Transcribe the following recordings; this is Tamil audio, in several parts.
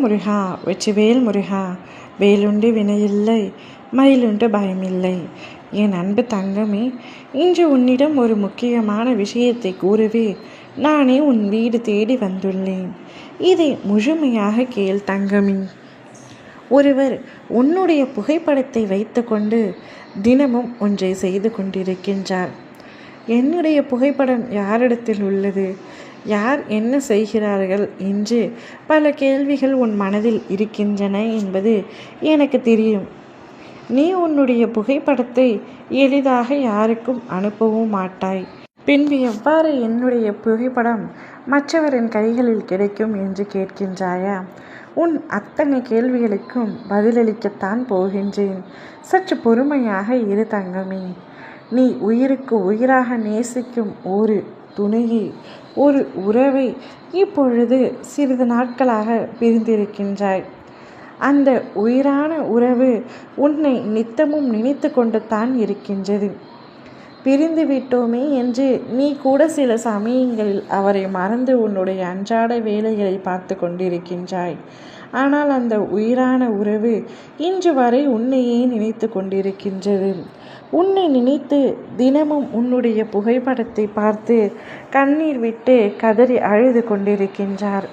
முருகா வெற்றிவேல் முருகா வேலுண்டு வினையில்லை மயிலுண்டு பயமில்லை. என் அன்பு தங்கமே இன்று உன்னிடம் ஒரு முக்கியமான விஷயத்தை கூறவே நானே உன் வீடு தேடி வந்துள்ளேன். இதை முழுமையாக கேள் தங்கமி. ஒருவர் உன்னுடைய புகைப்படத்தை வைத்துக்கொண்டு தினமும் ஒன்றை செய்து கொண்டிருக்கின்றார். என்னுடைய புகைப்படம் யாரிடத்தில் உள்ளது? யார் என்ன செய்கிறார்கள் என்று பல கேள்விகள் உன் மனதில் இருக்கின்றன என்பது எனக்கு தெரியும். நீ உன்னுடைய புகைப்படத்தை எளிதாக யாருக்கும் அனுப்பவும் மாட்டாய். பின்பு எவ்வாறு என்னுடைய புகைப்படம் மற்றவரின் கைகளில் கிடைக்கும் என்று கேட்கின்றாயா? உன் அத்தனை கேள்விகளுக்கும் பதிலளிக்கத்தான் போகின்றேன். சற்று பொறுமையாக இரு தங்கமே. நீ உயிருக்கு உயிராக நேசிக்கும் ஒரு துணையை. ஒரு உறவை இப்பொழுது சிறிது நாட்களாக பிரிந்திருக்கின்றாய். அந்த உயிரான உறவு உன்னை நித்தமும் நினைத்து கொண்டு தான் இருக்கின்றது. பிரிந்து விட்டோமே என்று நீ கூட சில சமயங்களில் அவரை மறந்து உன்னுடைய அன்றாட வேலைகளை பார்த்து கொண்டிருக்கின்றாய். ஆனால் அந்த உயிரான உறவு இன்று வரை உன்னையே நினைத்து கொண்டிருக்கின்றது. உன்னை நினைத்து தினமும் உன்னுடைய புகைப்படத்தை பார்த்து கண்ணீர் விட்டு கதறி அழுது கொண்டிருக்கின்றார்.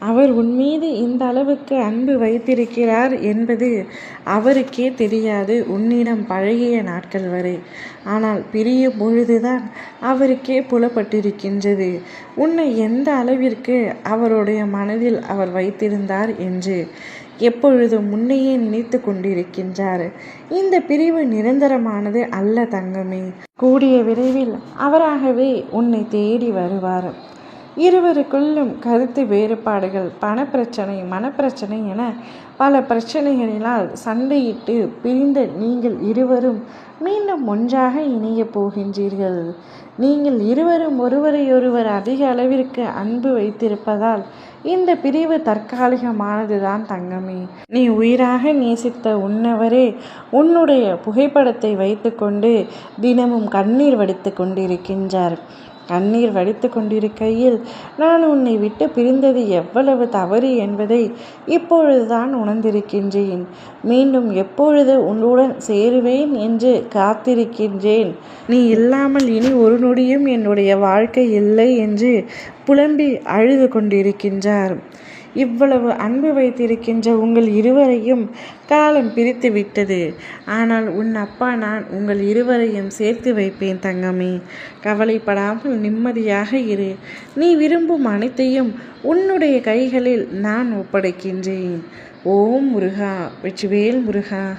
அவர் உன் மீது இந்த அளவுக்கு அன்பு வைத்திருக்கிறார் என்பது அவருக்கே தெரியாது உன்னிடம் பழகிய நாட்கள் வரை. ஆனால் பிரியும் பொழுதுதான் அவருக்கே புலப்பட்டிருக்கின்றது. உன்னை எந்த அளவிற்கு அவருடைய மனதில் அவர் வைத்திருந்தார் என்று எப்பொழுதும் முன்னையே நினைத்து கொண்டிருக்கின்றார். இந்த பிரிவு நிரந்தரமானது அல்ல தங்கமே. கூடிய விரைவில் அவராகவே உன்னை தேடி வருவார். இருவருக்குள்ளும் கருத்து வேறுபாடுகள் பணப்பிரச்சனை மனப்பிரச்சனை என பல பிரச்சனைகளினால் சண்டையிட்டு பிரிந்த நீங்கள் இருவரும் மீண்டும் ஒன்றாக இணையப் போகின்றீர்கள். நீங்கள் இருவரும் ஒருவரையொருவர் அதிக அளவிற்கு அன்பு வைத்திருப்பதால் இந்த பிரிவு தற்காலிகமானதுதான் தங்கமே. நீ உயிராக நேசித்த உன்னவரே உன்னுடைய புகைப்படத்தை வைத்துக்கொண்டு தினமும் கண்ணீர் வடித்து கொண்டிருக்கின்றார். கண்ணீர் வடித்து கொண்டிருக்கையில் நான் உன்னை விட்டு பிரிந்தது எவ்வளவு தவறு என்பதை இப்பொழுதுதான் உணர்ந்திருக்கின்றேன். மீண்டும் எப்பொழுது உன்னுடன் சேருவேன் என்று காத்திருக்கின்றேன். நீ இல்லாமல் இனி ஒரு நொடியும் என்னுடைய வாழ்க்கை இல்லை என்று புலம்பி அழுது கொண்டிருக்கின்றார். இவ்வளவு அன்பு வைத்திருக்கின்ற உங்கள் இருவரையும் காலம் பிரித்து விட்டது. ஆனால் உன் அப்பா நான் உங்கள் இருவரையும் சேர்த்து வைப்பேன் தங்கமே. கவலைப்படாமல் நிம்மதியாக இரு. நீ விரும்பும் அனைத்தையும் உன்னுடைய கைகளில் நான் ஒப்படைக்கின்றேன். ஓம் முருகா வெற்றிவேல் முருகா.